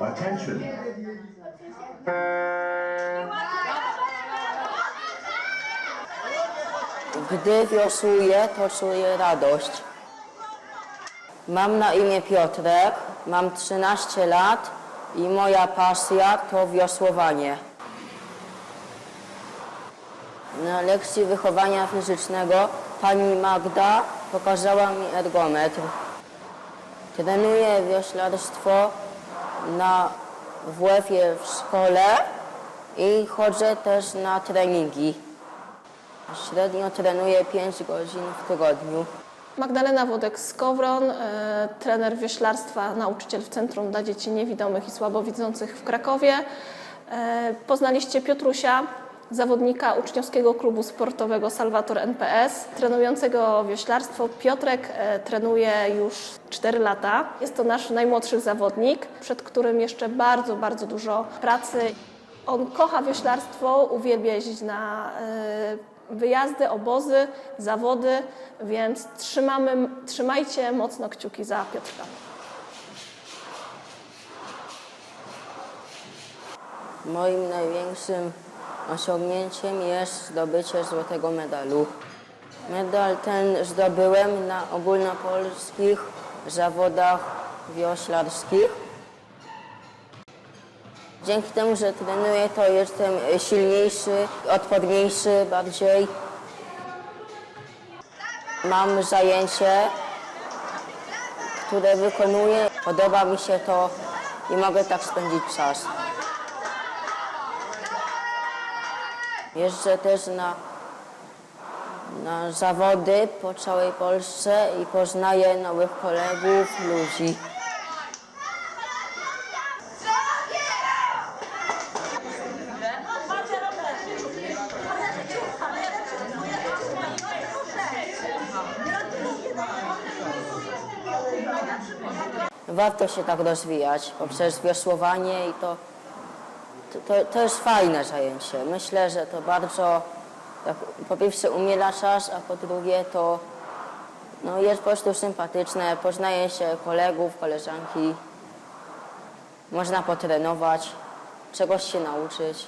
Attention. Gdy wiosłuję, to czuję radość. Mam na imię Piotrek, mam 13 lat i moja pasja to wiosłowanie. Na lekcji wychowania fizycznego pani Magda pokazała mi ergometr. Trenuję wioślarstwo na WF-ie w szkole i chodzę też na treningi. Średnio trenuję 5 godzin w tygodniu. Magdalena Wodek-Skowron, e, trener wioślarstwa, nauczyciel w Centrum dla Dzieci Niewidomych i Słabowidzących w Krakowie. E, Poznaliście Piotrusia, zawodnika uczniowskiego klubu sportowego Salwator NPS, trenującego wioślarstwo. Piotrek e, trenuje już 4 lata. Jest to nasz najmłodszy zawodnik, przed którym jeszcze bardzo, bardzo dużo pracy. On kocha wioślarstwo, uwielbia jeździć na e, wyjazdy, obozy, zawody, więc trzymamy, trzymajcie mocno kciuki za Piotrka. Moim największym osiągnięciem jest zdobycie złotego medalu. Medal ten zdobyłem na ogólnopolskich zawodach wioślarskich. Dzięki temu, że trenuję, to jestem silniejszy, odporniejszy bardziej. Mam zajęcie, które wykonuję. Podoba mi się to i mogę tak spędzić czas. Jeżdżę też na, na zawody po całej Polsce i poznaję nowych kolegów, ludzi. Warto się tak rozwijać poprzez wiosłowanie i to, to, to jest fajne zajęcie. Myślę, że to bardzo, tak, po pierwsze umiela czas, a po drugie to no, jest po prostu sympatyczne. Poznaje się kolegów, koleżanki. Można potrenować, czegoś się nauczyć.